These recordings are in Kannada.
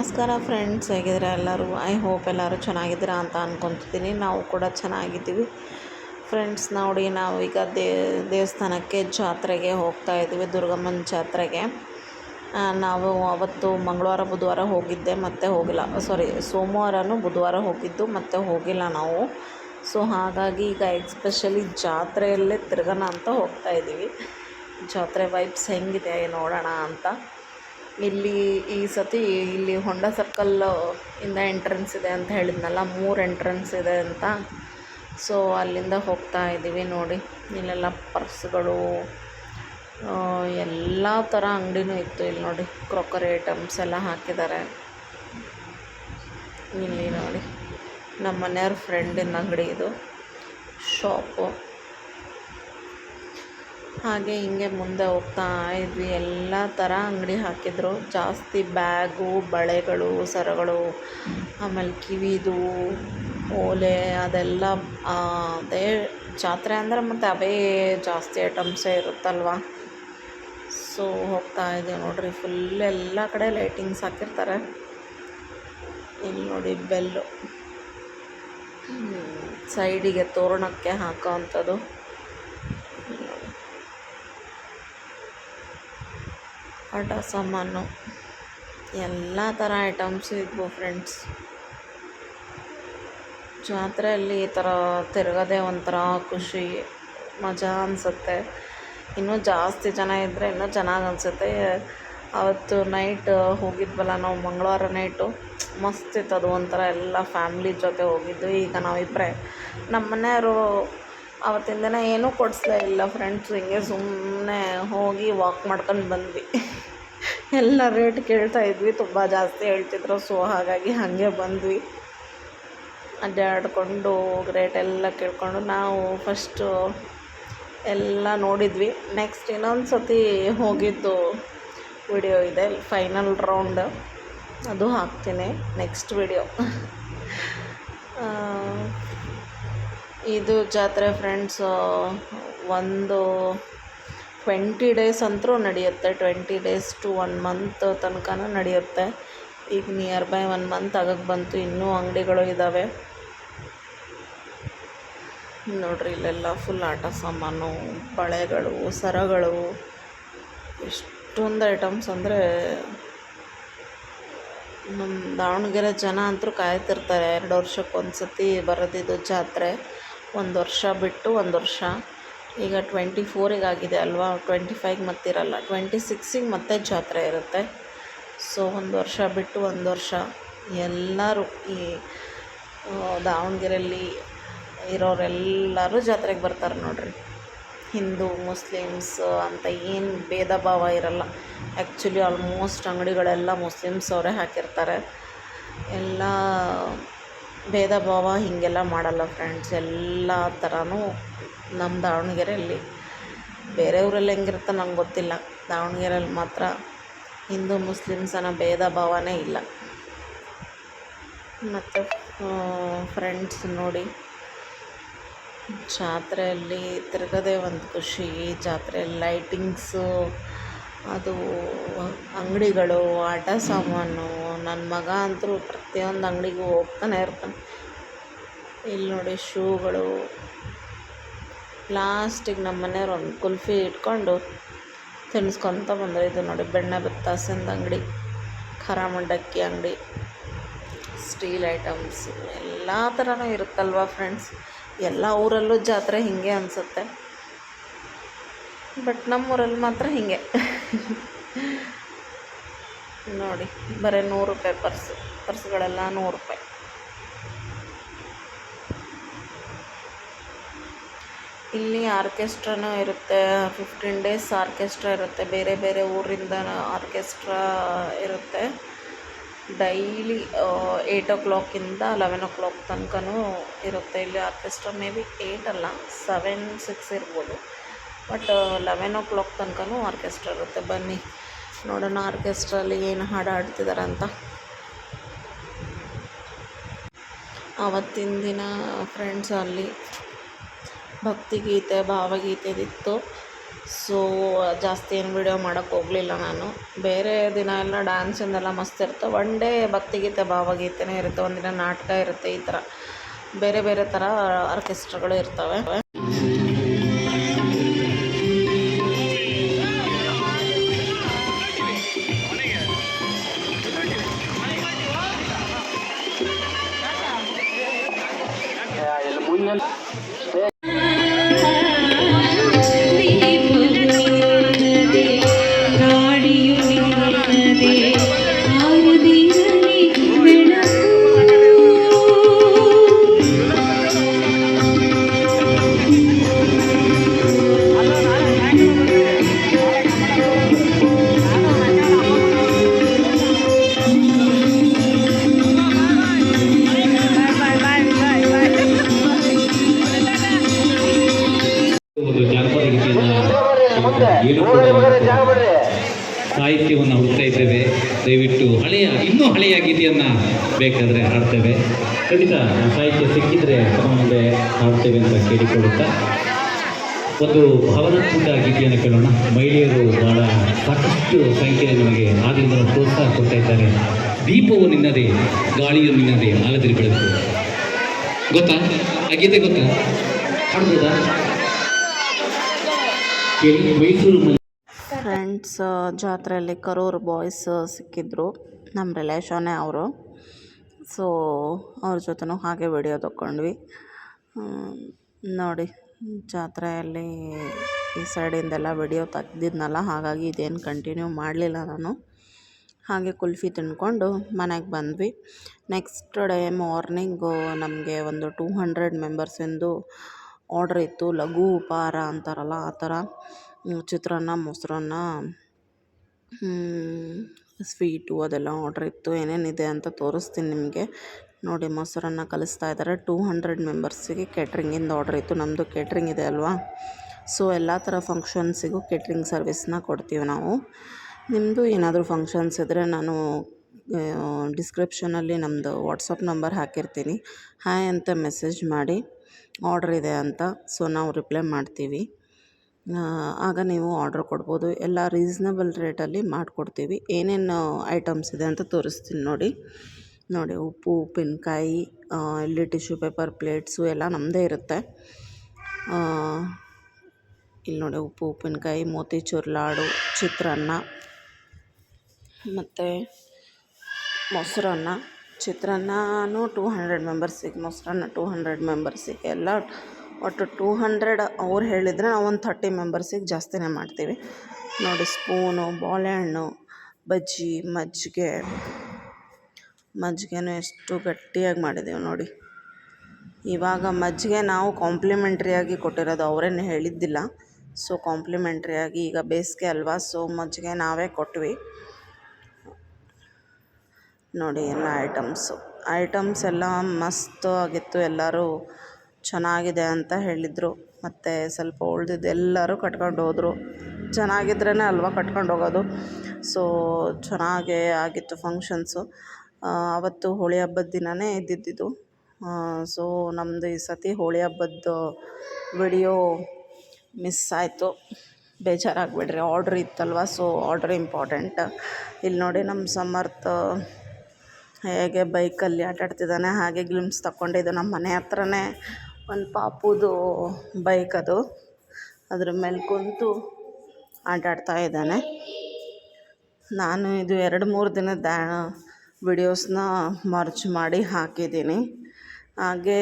ನಮಸ್ಕಾರ ಫ್ರೆಂಡ್ಸ್, ಹೇಗಿದ್ದೀರಾ ಎಲ್ಲರೂ? ಐ ಹೋಪ್ ಎಲ್ಲರೂ ಚೆನ್ನಾಗಿದ್ದೀರಾ ಅಂತ ಅಂದ್ಕೊತಿದ್ದೀನಿ ನಾವು ಕೂಡ ಚೆನ್ನಾಗಿದ್ದೀವಿ. ಫ್ರೆಂಡ್ಸ್, ನೋಡಿ ನಾವು ಈಗ ದೇ, ದೇವಸ್ಥಾನಕ್ಕೆ ಜಾತ್ರೆಗೆ ಹೋಗ್ತಾ ಇದ್ದೀವಿ, ದುರ್ಗಮ್ಮನ ಜಾತ್ರೆಗೆ. ನಾವು ಅವತ್ತು ಮಂಗಳವಾರ, ಬುಧವಾರ ಹೋಗಿದ್ದೆ, ಮತ್ತೆ ಹೋಗಿಲ್ಲ. ಸಾರಿ ಸೋಮವಾರನೂ, ಬುಧವಾರ ಹೋಗಿದ್ದು, ಮತ್ತೆ ಹೋಗಿಲ್ಲ ನಾವು. ಸೊ ಹಾಗಾಗಿ ಈಗ ಎಕ್ಸ್ಪೆಷಲಿ ಜಾತ್ರೆಯಲ್ಲೇ ತಿರ್ಗೋಣ ಅಂತ ಹೋಗ್ತಾ ಇದ್ದೀವಿ. ಜಾತ್ರೆ ವೈಬ್ಸ್ ಹೆಂಗಿದೆ, ನೋಡೋಣ ಅಂತ. ಇಲ್ಲಿ ಈ ಸತಿ ಇಲ್ಲಿ ಹೊಂಡ ಸರ್ಕಲ್ ಇಂದ ಎಂಟ್ರೆನ್ಸ್ ಇದೆ ಅಂತ ಹೇಳಿದ್ನಲ್ಲ, ಮೂರು ಎಂಟ್ರೆನ್ಸ್ ಇದೆ ಅಂತ. ಸೊ ಅಲ್ಲಿಂದ ಹೋಗ್ತಾ ಇದ್ದೀವಿ ನೋಡಿ. ಇಲ್ಲೆಲ್ಲ ಪರ್ಸ್ಗಳು ಎಲ್ಲ ಥರ ಅಂಗಡಿನೂ ಇತ್ತು ಇಲ್ಲಿ ನೋಡಿ. ಕ್ರೊಕರಿ ಐಟಮ್ಸ್ ಎಲ್ಲ ಹಾಕಿದ್ದಾರೆ. ಇಲ್ಲಿ ನೋಡಿ, ನಮ್ಮ ಮನೆಯವ್ರ ಫ್ರೆಂಡಿನ ಅಂಗಡಿ ಇದು. ಶಾಪು ಹಾಗೆ ಹಿಂಗೆ ಮುಂದೆ ಹೋಗ್ತಾ ಇದ್ವಿ. ಎಲ್ಲ ಥರ ಅಂಗಡಿ ಹಾಕಿದ್ರು. ಜಾಸ್ತಿ ಬ್ಯಾಗು, ಬಳೆಗಳು, ಸರಗಳು, ಆಮೇಲೆ ಕಿವಿದು, ಓಲೆ ಅದೆಲ್ಲ ಅದೇ ಜಾತ್ರೆ ಅಂದರೆ ಮತ್ತು ಅವೇ ಜಾಸ್ತಿ ಐಟಮ್ಸೇ ಇರುತ್ತಲ್ವ? ಸೊ ಹೋಗ್ತಾ ಇದ್ದೀವಿ ನೋಡ್ರಿ. ಫುಲ್ ಎಲ್ಲ ಕಡೆ ಲೈಟಿಂಗ್ಸ್ ಹಾಕಿರ್ತಾರೆ. ಇಲ್ಲಿ ನೋಡಿ ಬೆಲ್ಲು. ಸೈಡಿಗೆ ತೋರಣಕ್ಕೆ ಹಾಕೋ ಅಂಥದ್ದು ಆಟ, ಸಾಮಾನು, ಎಲ್ಲ ಥರ ಐಟಮ್ಸ್ ಇದ್ವು ಫ್ರೆಂಡ್ಸ್ ಜಾತ್ರೆಯಲ್ಲಿ ಈ ಥರ ತಿರುಗೋದೇ ಒಂಥರ ಖುಷಿ, ಮಜಾ ಅನಿಸುತ್ತೆ. ಇನ್ನೂ ಜಾಸ್ತಿ ಜನ ಇದ್ದರೆ ಇನ್ನೂ ಚೆನ್ನಾಗಿ ಅನಿಸುತ್ತೆ. ಅವತ್ತು ನೈಟ್ ಹೋಗಿದ್ವಲ್ಲ ನಾವು ಮಂಗಳವಾರ ನೈಟು ಮಸ್ತ್ ಇತ್ತು ಅದು ಒಂಥರ ಎಲ್ಲ ಫ್ಯಾಮ್ಲಿ ಜೊತೆ ಹೋಗಿದ್ದು. ಈಗ ನಾವಿಬ್ಬರೇ ನಮ್ಮ ಮನೆಯವರು ಅವತ್ತಿನ ದಿನ ಏನೂ ಕೊಡಿಸ್ಲೇ ಇಲ್ಲ ಫ್ರೆಂಡ್ಸ್ ಹಿಂಗೆ ಸುಮ್ಮನೆ ಹೋಗಿ ವಾಕ್ ಮಾಡ್ಕೊಂಡು ಬಂದ್ವಿ. ಎಲ್ಲ ರೇಟ್ ಕೇಳ್ತಾ ಇದ್ವಿ. ತುಂಬ ಜಾಸ್ತಿ ಹೇಳ್ತಿದ್ರು. ಸೊ ಹಾಗಾಗಿ ಹಾಗೆ ಬಂದ್ವಿ. ಅಡ್ಡಾಡಿಕೊಂಡು ರೇಟ್ ಎಲ್ಲ ಕೇಳಿಕೊಂಡು ನಾವು ಫಸ್ಟು ಎಲ್ಲ ನೋಡಿದ್ವಿ. ನೆಕ್ಸ್ಟ್ ಇನ್ನೊಂದು ಸತಿ ಹೋಗಿದ್ದು ವಿಡಿಯೋ ಇದೆ. ಫೈನಲ್ ರೌಂಡ್ ಅದು ಹಾಕ್ತೀನಿ. ನೆಕ್ಸ್ಟ್ ವಿಡಿಯೋ ಇದು ಜಾತ್ರೆ ಫ್ರೆಂಡ್ಸು ಒಂದು ಟ್ವೆಂಟಿ ಡೇಸ್ ಅಂತೂ ನಡೆಯುತ್ತೆ. Twenty days to one month ತನಕನೂ ನಡೆಯುತ್ತೆ. ಈಗ ನಿಯರ್ ಬೈ ಒನ್ ಮಂತ್ ಆಗಕ್ಕೆ ಬಂತು. ಇನ್ನೂ ಅಂಗಡಿಗಳು ಇದ್ದಾವೆ ನೋಡ್ರಿ, ಇಲ್ಲೆಲ್ಲ ಫುಲ್ ಆಟ ಸಾಮಾನು, ಬಳೆಗಳು, ಸರಗಳು. ಎಷ್ಟೊಂದು ಐಟಮ್ಸ್ ಅಂದರೆ ನಮ್ಮ ದಾವಣಗೆರೆ ಜನ ಅಂತೂ ಕಾಯ್ತಿರ್ತಾರೆ. ಎರಡು ವರ್ಷಕ್ಕೆ ಒಂದು ಸತಿ ಬರೋದಿದ್ದು ಜಾತ್ರೆ. ಒಂದು ವರ್ಷ ಬಿಟ್ಟು ಒಂದು ವರ್ಷ. ಈಗ ಟ್ವೆಂಟಿ ಫೋರಿಗೆ ಆಗಿದೆ ಅಲ್ವಾ? ಟ್ವೆಂಟಿ ಫೈವ್ಗೆ ಮತ್ತಿರಲ್ಲ. ಟ್ವೆಂಟಿ ಸಿಕ್ಸಿಗೆ ಮತ್ತೆ ಜಾತ್ರೆ ಇರುತ್ತೆ. ಸೊ ಒಂದು ವರ್ಷ ಬಿಟ್ಟು ಒಂದು ವರ್ಷ ಎಲ್ಲರೂ ಈ ದಾವಣಗೆರೆಯಲ್ಲಿ ಇರೋರೆಲ್ಲರೂ ಜಾತ್ರೆಗೆ ಬರ್ತಾರೆ ನೋಡಿರಿ. ಹಿಂದೂ, ಮುಸ್ಲಿಮ್ಸ್ ಅಂತ ಏನು ಭೇದ ಭಾವ ಇರಲ್ಲ. ಆ್ಯಕ್ಚುಲಿ ಆಲ್ಮೋಸ್ಟ್ ಅಂಗಡಿಗಳೆಲ್ಲ ಮುಸ್ಲಿಮ್ಸ್ ಅವರೇ ಹಾಕಿರ್ತಾರೆ. ಎಲ್ಲ ಭೇದ ಭಾವ ಹೀಗೆಲ್ಲ ಮಾಡಲ್ಲ ಫ್ರೆಂಡ್ಸ್ ಎಲ್ಲ ಥರನೂ ನಮ್ಮ ದಾವಣಗೆರೆಯಲ್ಲಿ. ಬೇರೆ ಊರಲ್ಲಿ ಹೆಂಗಿರುತ್ತೋ ನಂಗೆ ಗೊತ್ತಿಲ್ಲ. ದಾವಣಗೆರೆಯಲ್ಲಿ ಮಾತ್ರ ಹಿಂದೂ ಮುಸ್ಲಿಮ್ಸ್ ಅನ್ನೋ ಭೇದ ಭಾವನೇ ಇಲ್ಲ. ಮತ್ತು ಫ್ರೆಂಡ್ಸ್ ನೋಡಿ, ಜಾತ್ರೆಯಲ್ಲಿ ತಿರ್ಗೋದೇ ಒಂದು ಖುಷಿ, ಜಾತ್ರೆಯಲ್ಲಿ ಲೈಟಿಂಗ್ಸು ಅದು ಅಂಗಡಿಗಳು, ಆಟ ಸಾಮಾನು ನನ್ನ ಮಗ ಅಂತೂ ಪ್ರತಿಯೊಂದು ಅಂಗಡಿಗೂ ಹೋಗ್ತಾನೆ ಇರ್ತಾನೆ. ಇಲ್ಲಿ ನೋಡಿ ಶೂಗಳು. ಲಾಸ್ಟಿಗೆ ನಮ್ಮ ಮನೆಯವ್ರು ಒಂದು ಕುಲ್ಫಿ ಇಟ್ಕೊಂಡು ತಿನ್ನಿಸ್ಕೊತ ಬಂದರು. ಇದು ನೋಡಿ ಬೆಣ್ಣೆ ಬತ್ತಾಸಿಂದ ಅಂಗಡಿ, ಖಾರ ಮಂಡಕ್ಕಿ ಅಂಗಡಿ, ಸ್ಟೀಲ್ ಐಟಮ್ಸ್. ಎಲ್ಲ ಥರನೂ ಇರುತ್ತಲ್ವ ಫ್ರೆಂಡ್ಸ್? ಎಲ್ಲ ಊರಲ್ಲೂ ಜಾತ್ರೆ ಹೀಗೆ ಅನಿಸುತ್ತೆ. ಬಟ್ ನಮ್ಮೂರಲ್ಲಿ ಮಾತ್ರ ಹೀಗೆ. ನೋಡಿ, ಬರೀ ನೂರು ರೂಪಾಯಿ ಪರ್ಸ್, ಪರ್ಸ್ಗಳೆಲ್ಲ ನೂರು ರೂಪಾಯಿ. ಇಲ್ಲಿ ಆರ್ಕೆಸ್ಟ್ರಾನೂ ಇರುತ್ತೆ ಫಿಫ್ಟೀನ್ ಡೇಸ್ ಆರ್ಕೆಸ್ಟ್ರಾ ಇರುತ್ತೆ, ಬೇರೆ ಬೇರೆ ಊರಿಂದ ಆರ್ಕೆಸ್ಟ್ರಾ ಇರುತ್ತೆ. ಡೈಲಿ ಏಯ್ಟ್ ಓ ಕ್ಲಾಕಿಂದ ಲೆವೆನ್ ಓ ಕ್ಲಾಕ್ ತನಕನೂ ಇರುತ್ತೆ. ಇಲ್ಲಿ ಆರ್ಕೆಸ್ಟ್ರಾ ಮೇ ಬಿ ಏಯ್ಟ್ ಅಲ್ಲ ಸೆವೆನ್ ಸಿಕ್ಸ್ ಇರ್ಬೋದು. ಬಟ್ ಲೆವೆನ್ ಓ ಕ್ಲಾಕ್ ತನಕನೂ ಆರ್ಕೆಸ್ಟ್ರಾ ಇರುತ್ತೆ. ಬನ್ನಿ. ನೋಡೋಣ ಆರ್ಕೆಸ್ಟ್ರಲ್ಲಿ ಏನು ಹಾಡು ಹಾಡ್ತಿದ್ದಾರೆ ಅಂತ. ಆವತ್ತಿನ ದಿನ ಫ್ರೆಂಡ್ಸ್ ಅಲ್ಲಿ ಭಕ್ತಿಗೀತೆ ಭಾವಗೀತೆದಿತ್ತು ಸೊ ಜಾಸ್ತಿ ಏನು ವಿಡಿಯೋ ಮಾಡೋಕ್ಕೆ ಹೋಗಲಿಲ್ಲ ನಾನು. ಬೇರೆ ದಿನ ಎಲ್ಲ ಡ್ಯಾನ್ಸಿಂದೆಲ್ಲ ಮಸ್ತ್ ಇರುತ್ತೆ. ಒನ್ ಡೇ ಭಕ್ತಿಗೀತೆ ಭಾವಗೀತೆನೇ ಇರುತ್ತೆ. ಒಂದಿನ ನಾಟಕ ಇರುತ್ತೆ ಈ ಥರ. ಬೇರೆ ಬೇರೆ ಥರ ಆರ್ಕೆಸ್ಟ್ರಾಗಳು ಇರ್ತವೆ. ಗಾಳಿಯು ಸಾಹಿತ್ಯವನ್ನು ಹುಡುಕ್ತಾ ಇದ್ದೇವೆ. ದಯವಿಟ್ಟು ಹಳೆಯ, ಇನ್ನೂ ಹಳೆಯ ಗೀತೆಯನ್ನು ಬೇಕಾದರೆ ಹಾಡ್ತೇವೆ. ಖಂಡಿತ ಸಾಹಿತ್ಯ ಸಿಕ್ಕಿದ್ರೆ ಮುಂದೆ ಹಾಡ್ತೇವೆ ಅಂತ ಕೇಳಿಕೊಳ್ಳುತ್ತಾ. ಒಂದು ಭಾವನಾತ್ಮಕ ಗೀತೆಯನ್ನು ಕೇಳೋಣ. ಮಹಿಳೆಯರು ಬಹಳ ಸಾಕಷ್ಟು ಸಂಖ್ಯೆಯಲ್ಲಿ ನಮಗೆ ಆದ್ದರಿಂದ ಪ್ರೋತ್ಸಾಹ ಕೊಡ್ತಾ ಇದ್ದಾರೆ. ದೀಪವು ನಿನ್ನದೇ, ಗಾಳಿಯು ನಿನ್ನದೇ, ಆಲದಿರಿ ಬೆಳಕು. ಗೊತ್ತಾ? ಆ ಗೀತೆ ಗೊತ್ತಾ? ಹಾಡ್ಬೋದಾ? ಮೈಸೂರು ಫ್ರೆಂಡ್ಸ್ ಜಾತ್ರೆಯಲ್ಲಿ ಕರೂರ್ ಬಾಯ್ಸ್ ಸಿಕ್ಕಿದ್ರು. ನಮ್ಮ ರಿಲೇಷನ್ನೇ ಅವರು. ಸೊ ಅವ್ರ ಜೊತೆನೂ ಹಾಗೆ ವಿಡಿಯೋ ತಗೊಂಡ್ವಿ ನೋಡಿ, ಜಾತ್ರೆಯಲ್ಲಿ ಈ ಸೈಡಿಂದೆಲ್ಲ ವಿಡಿಯೋ ತೆಗ್ದಿದ್ನಲ್ಲ, ಹಾಗಾಗಿ ಇದೇನು ಕಂಟಿನ್ಯೂ ಮಾಡಲಿಲ್ಲ ನಾನು. ಹಾಗೆ ಕುಲ್ಫಿ ತಿಂದ್ಕೊಂಡು ಮನೆಗೆ ಬಂದ್ವಿ. ನೆಕ್ಸ್ಟ್ ಡೇ ಮಾರ್ನಿಂಗು ನಮಗೆ ಒಂದು ಟೂ ಹಂಡ್ರೆಡ್ ಮೆಂಬರ್ಸಿಂದು ಆರ್ಡ್ರ್ ಇತ್ತು. ಲಘು ಉಪಹಾರ ಅಂತಾರಲ್ಲ, ಆ ಥರ ಚಿತ್ರಾನ್ನ, ಮೊಸರನ್ನ ಸ್ವೀಟು ಅದೆಲ್ಲ ಆರ್ಡ್ರ್ ಇತ್ತು. ಏನೇನಿದೆ ಅಂತ ತೋರಿಸ್ತೀನಿ ನಿಮಗೆ. ನೋಡಿ, ಮೊಸರನ್ನ ಕಲಿಸ್ತಾ ಇದ್ದಾರೆ ಟೂ ಹಂಡ್ರೆಡ್ ಮೆಂಬರ್ಸಿಗೆ ಕೇಟ್ರಿಂಗಿಂದ ಆರ್ಡ್ರ್ ಇತ್ತು. ನಮ್ಮದು ಕೇಟ್ರಿಂಗ್ ಇದೆ ಅಲ್ವಾ? ಸೊ ಎಲ್ಲ ಥರ ಫಂಕ್ಷನ್ಸಿಗೂ ಕೇಟ್ರಿಂಗ್ ಸರ್ವಿಸ್ನ ಕೊಡ್ತೀವಿ ನಾವು. ನಿಮ್ಮದು ಏನಾದರೂ ಫಂಕ್ಷನ್ಸ್ ಇದ್ದರೆ ನಾನು ಡಿಸ್ಕ್ರಿಪ್ಷನಲ್ಲಿ ನಮ್ಮದು ವಾಟ್ಸಪ್ ನಂಬರ್ ಹಾಕಿರ್ತೀನಿ. ಹಾಯ್ ಅಂತ ಮೆಸೇಜ್ ಮಾಡಿ ಆರ್ಡ್ರ್ ಇದೆ ಅಂತ. ಸೊ ನಾವು ರಿಪ್ಲೈ ಮಾಡ್ತೀವಿ. ಆಗ ನೀವು ಆರ್ಡ್ರ್ ಕೊಡ್ಬೋದು. ಎಲ್ಲ ರೀಸ್ನಬಲ್ ರೇಟಲ್ಲಿ ಮಾಡಿಕೊಡ್ತೀವಿ. ಏನೇನು ಐಟಮ್ಸ್ ಇದೆ ಅಂತ ತೋರಿಸ್ತೀನಿ ನೋಡಿ. ನೋಡಿ, ಉಪ್ಪು, ಉಪ್ಪಿನಕಾಯಿ ಇಲ್ಲಿ ಟಿಶ್ಯೂ ಪೇಪರ್ ಪ್ಲೇಟ್ಸು ಎಲ್ಲ ನಮ್ಮದೇ ಇರುತ್ತೆ. ಇಲ್ಲಿ ನೋಡಿ, ಉಪ್ಪು, ಉಪ್ಪಿನಕಾಯಿ ಮೋತಿಚೂರ್ ಲಾಡು ಚಿತ್ರಾನ್ನ, ಮತ್ತು ಮೊಸರನ್ನ. ಚಿತ್ರಾನ್ನನೂ ಟೂ ಹಂಡ್ರೆಡ್ ಮೆಂಬರ್ಸಿಗೆ ಮೊಸರನ್ನ ಟೂ ಹಂಡ್ರೆಡ್ ಮೆಂಬರ್ಸಿಗೆ ಎಲ್ಲ ಒಟ್ಟು ಟೂ ಹಂಡ್ರೆಡ್ ಅವ್ರು ಹೇಳಿದರೆ ನಾವು ಒಂದು ಥರ್ಟಿ ಮೆಂಬರ್ಸಿಗೆ ಜಾಸ್ತಿನೇ ಮಾಡ್ತೀವಿ. ನೋಡಿ ಸ್ಪೂನು ಬಾಳೆಹಣ್ಣು ಬಜ್ಜಿ, ಮಜ್ಜಿಗೆ. ಮಜ್ಜಿಗೆನೂ ಎಷ್ಟು ಗಟ್ಟಿಯಾಗಿ ಮಾಡಿದ್ದೀವಿ ನೋಡಿ. ಇವಾಗ ಮಜ್ಜಿಗೆ ನಾವು ಕಾಂಪ್ಲಿಮೆಂಟ್ರಿಯಾಗಿ ಕೊಟ್ಟಿರೋದು ಅವರೇನು ಹೇಳಿದ್ದಿಲ್ಲ. ಸೊ ಕಾಂಪ್ಲಿಮೆಂಟ್ರಿಯಾಗಿ ಈಗ ಬೇಸಿಗೆ ಅಲ್ವಾ ಸೊ ಮಜ್ಜಿಗೆ ನಾವೇ ಕೊಟ್ವಿ. ನೋಡಿ ಎಲ್ಲ ಐಟಮ್ಸು ಐಟಮ್ಸ್ ಎಲ್ಲ ಮಸ್ತ್ ಆಗಿತ್ತು ಎಲ್ಲರೂ. ಚೆನ್ನಾಗಿದೆ ಅಂತ ಹೇಳಿದರು. ಮತ್ತು ಸ್ವಲ್ಪ ಉಳ್ದಿದ್ದು ಎಲ್ಲರೂ ಕಟ್ಕೊಂಡು ಹೋದರು. ಚೆನ್ನಾಗಿದ್ರೇ ಅಲ್ವಾ ಕಟ್ಕೊಂಡು ಹೋಗೋದು? ಸೊ ಚೆನ್ನಾಗೇ ಆಗಿತ್ತು ಫಂಕ್ಷನ್ಸು ಅವತ್ತು ಹೋಳಿ ಹಬ್ಬದ ದಿನವೇ ಇದ್ದಿದ್ದಿದ್ದು ಸೊ ನಮ್ಮದು ಈ ಸತಿ ಹೋಳಿ ಹಬ್ಬದ್ದು ವಿಡಿಯೋ ಮಿಸ್ ಆಯಿತು. ಬೇಜಾರಾಗಬೇಡ್ರಿ ಆರ್ಡ್ರ್ ಇತ್ತಲ್ವ? ಸೊ ಆರ್ಡ್ರ್ ಇಂಪಾರ್ಟೆಂಟ್ ಇಲ್ಲಿ ನೋಡಿ ನಮ್ಮ ಸಮರ್ಥ ಹೇಗೆ ಬೈಕಲ್ಲಿ ಆಟಾಡ್ತಿದ್ದಾನೆ, ಹಾಗೆ ಗ್ಲಿಮ್ಸ್ ತಗೊಂಡಿದ್ದು ನಮ್ಮ ಮನೆ ಹತ್ರನೇ. ಒಂದು ಪಾಪುದು ಬೈಕ್ ಅದು. ಅದ್ರ ಮೇಲೆ ಕುಂತು ಆಟಾಡ್ತಾ ಇದ್ದಾನೆ. ನಾನು ಇದು ಎರಡು ಮೂರು ದಿನದ ವಿಡಿಯೋಸ್ನ ಮರ್ಚ್ ಮಾಡಿ ಹಾಕಿದ್ದೀನಿ. ಹಾಗೆ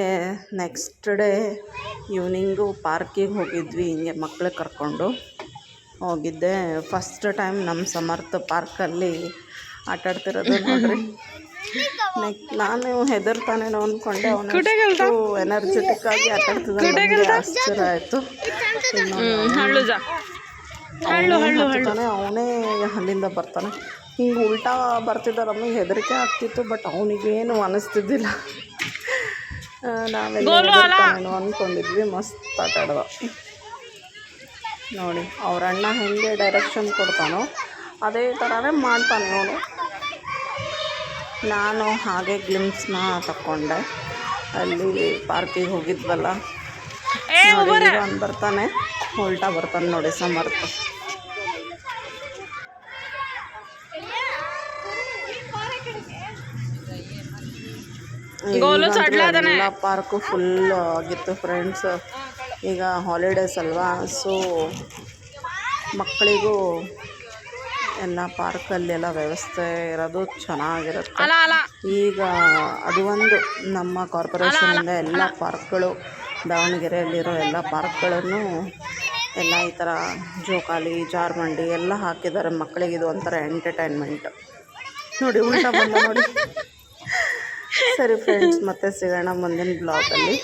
ನೆಕ್ಸ್ಟ್ ಡೇ ಈವ್ನಿಂಗು ಪಾರ್ಕಿಗೆ ಹೋಗಿದ್ವಿ, ಹಿಂಗೆ ಮಕ್ಳು ಕರ್ಕೊಂಡು. ಹೋಗಿದ್ದೆ. ಫಸ್ಟ್ ಟೈಮ್ ನಮ್ಮ ಸಮರ್ಥ ಪಾರ್ಕಲ್ಲಿ ಆಟಾಡ್ತಿರೋದು ನೋಡ್ರಿ. ನಾನು ಹೆದರ್ತಾನೇನೋ ಅಂದ್ಕೊಂಡೆ ಅವನು ಎನರ್ಜೆಟಿಕ್ ಆಗಿ ಆಟಾಡ್ತಿದ್ದಾನೆ ಆಶ್ಚರ್ಯ ಆಯಿತು. ಅವನೇ ಅಲ್ಲಿಂದ ಬರ್ತಾನೆ. ಹಿಂಗೆ ಉಲ್ಟಾ ಬರ್ತಿದ್ದ ನಮಗೆ ಹೆದರಿಕೆ ಆಗ್ತಿತ್ತು ಬಟ್ ಅವನಿಗೇನು ಅನಿಸ್ತಿದ್ದಿಲ್ಲ. ನಾವೆಲ್ಲೇನು ನಾವೆಲ್ಲ ಅಂದ್ಕೊಂಡಿದ್ವಿ ಮಸ್ತ್ ಆಟ ಆಡ್ದ. ನೋಡಿ ಅವ್ರ ಅಣ್ಣ ಹೆಂಗೆ ಡೈರೆಕ್ಷನ್ ಕೊಡ್ತಾನೋ ಅದೇ ಥರನೇ ಮಾಡ್ತಾನೆ ಅವನು. ನಾನು ಹಾಗೆ ಗ್ಲಿಮ್ಸ್ನ ತಕ್ಕೊಂಡೆ. ಅಲ್ಲಿ ಪಾರ್ಕಿಗೆ ಹೋಗಿದ್ವಲ್ಲ? ನೋಡಿ ಬರ್ತಾನೆ ಉಲ್ಟಾ ಬರ್ತಾನೆ ನೋಡಿ ಸಮರ್ಥ. ಎಲ್ಲ ಪಾರ್ಕು ಫುಲ್ ಆಗಿತ್ತು ಫ್ರೆಂಡ್ಸ್ ಈಗ ಹಾಲಿಡೇಸ್ ಅಲ್ವಾ ಸೊ ಮಕ್ಕಳಿಗೂ ಎಲ್ಲ ಪಾರ್ಕಲ್ಲೆಲ್ಲ ವ್ಯವಸ್ಥೆ ಇರೋದು ಚೆನ್ನಾಗಿರುತ್ತೆ. ಈಗ ಅದು ಒಂದು ನಮ್ಮ ಕಾರ್ಪೊರೇಷನಿಂದ ಎಲ್ಲ ಪಾರ್ಕ್ಗಳು ದಾವಣಗೆರೆಯಲ್ಲಿರೋ ಎಲ್ಲ ಪಾರ್ಕ್ಗಳನ್ನು ಎಲ್ಲ ಈ ಥರ ಜೋಕಾಲಿ ಜಾರ್ಮಂಡಿ ಎಲ್ಲ ಹಾಕಿದ್ದಾರೆ ಮಕ್ಕಳಿಗೆ. ಇದು ಒಂಥರ ಎಂಟರ್ಟೈನ್ಮೆಂಟ್ ನೋಡಿ ಊಟ ಬಂದ ನೋಡಿ. ಸರಿ ಫ್ರೆಂಡ್ಸ್ ಮತ್ತೆ ಸಿಗೋಣ ಮುಂದಿನ ಬ್ಲಾಗಲ್ಲಿ